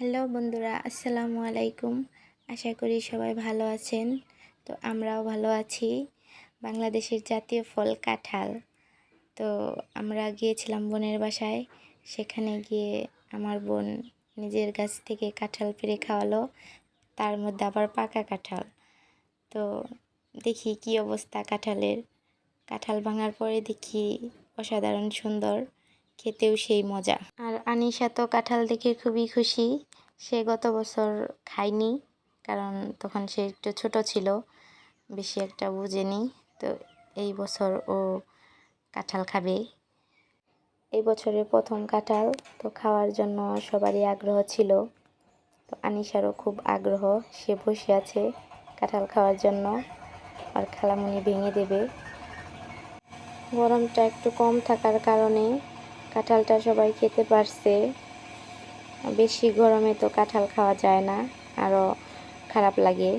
Hello বন্ধুরা, আসসালামু আলাইকুম। আশা করি সবাই ভালো আছেন। তো আমরাও ভালো আছি। বাংলাদেশের জাতীয় ফল কাঁঠাল। তো আমরা গিয়েছিলাম বোনের বাসায়। সেখানে গিয়ে আমার বোন নিজের গাছ থেকে কাঁঠাল পেড়ে খাওয়ালো। তার মধ্যে আবার পাকা কাঁঠাল। তো দেখি কি অবস্থা কাঁঠালের। কাঁঠাল ভাঙার পরে দেখি অসাধারণ সুন্দর। খেতেও সেই মজা। আর আনিশা তো কাঁঠাল দেখে খুবই খুশি। সে গত বছর খায়নি, কারণ তখন সে একটু ছোট ছিল, বেশি একটা বুঝেনি। তো এই বছর ও কাঁঠাল খাবে। এই বছরের প্রথম কাঁঠাল তো খাওয়ার জন্য সবারই আগ্রহ ছিল। তো আনিশারও খুব আগ্রহ, সে বসে আছে কাঁঠাল খাওয়ার জন্য আর খালামুনি ভেঙে দেবে। গরমটা একটু কম থাকার কারণে কাঁঠালটা সবাই খেতে পারছে। বেশি গরমে তো কাঁঠাল খাওয়া যায় না আরও খারাপ লাগে,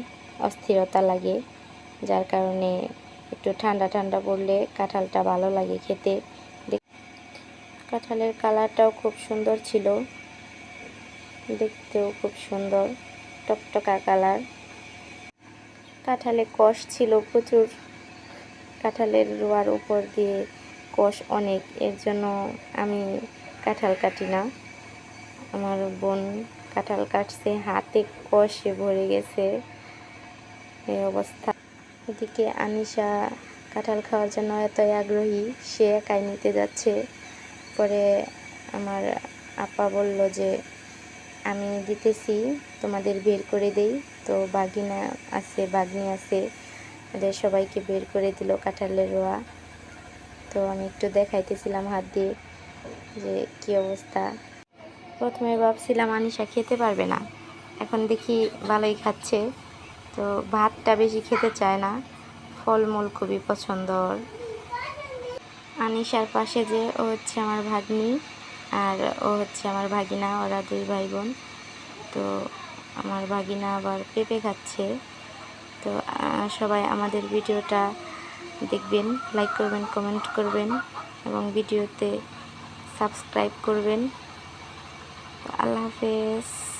অস্থিরতা লাগে, যার কারণে একটু ঠান্ডা ঠান্ডা পড়লে কাঁঠালটা ভালো লাগে খেতে। কাঁঠালের কালারটাও খুব সুন্দর ছিল, দেখতেও খুব সুন্দর, টকটকা কালার। কাঁঠালে কষ ছিল প্রচুর, কাঁঠালের রোয়ার উপর দিয়ে কষ অনেক, এর জন্য আমি কাঁঠাল কাটি না। আমার বোন কাঁঠাল কাটছে, হাতে কষে ভরে গেছে এই অবস্থা। এদিকে আনিশা কাঁঠাল খাওয়ার জন্য এতই আগ্রহী, সে একাই নিতে যাচ্ছে। পরে আমার আপা বলল যে, আমি দিতেছি, তোমাদের বের করে দেই। তো বাগিনা আছে, বাগনি আছে ওদের সবাইকে বের করে দিল কাঁঠালের রোয়া। তো আমি একটু দেখাইতেছিলাম হাত দিয়ে যে কী অবস্থা। প্রথমে ভাবছিলাম আনিশা খেতে পারবে না। এখন দেখি ভালোই খাচ্ছে। তো ভাতটা বেশি খেতে চায় না। ফলমূল খুবই পছন্দ ওর আনিশার পাশে যে ও হচ্ছে আমার ভাগ্নি আর ও হচ্ছে আমার ভাগিনা, ওরা দুই ভাই বোন তো আমার ভাগিনা আবার পেঁপে খাচ্ছে। তো সবাই আমাদের ভিডিওটা দেখবেন লাইক করবেন কমেন্ট করবেন এবং ভিডিওতে সাবস্ক্রাইব করবেন। আল্লাহ হাফেজ।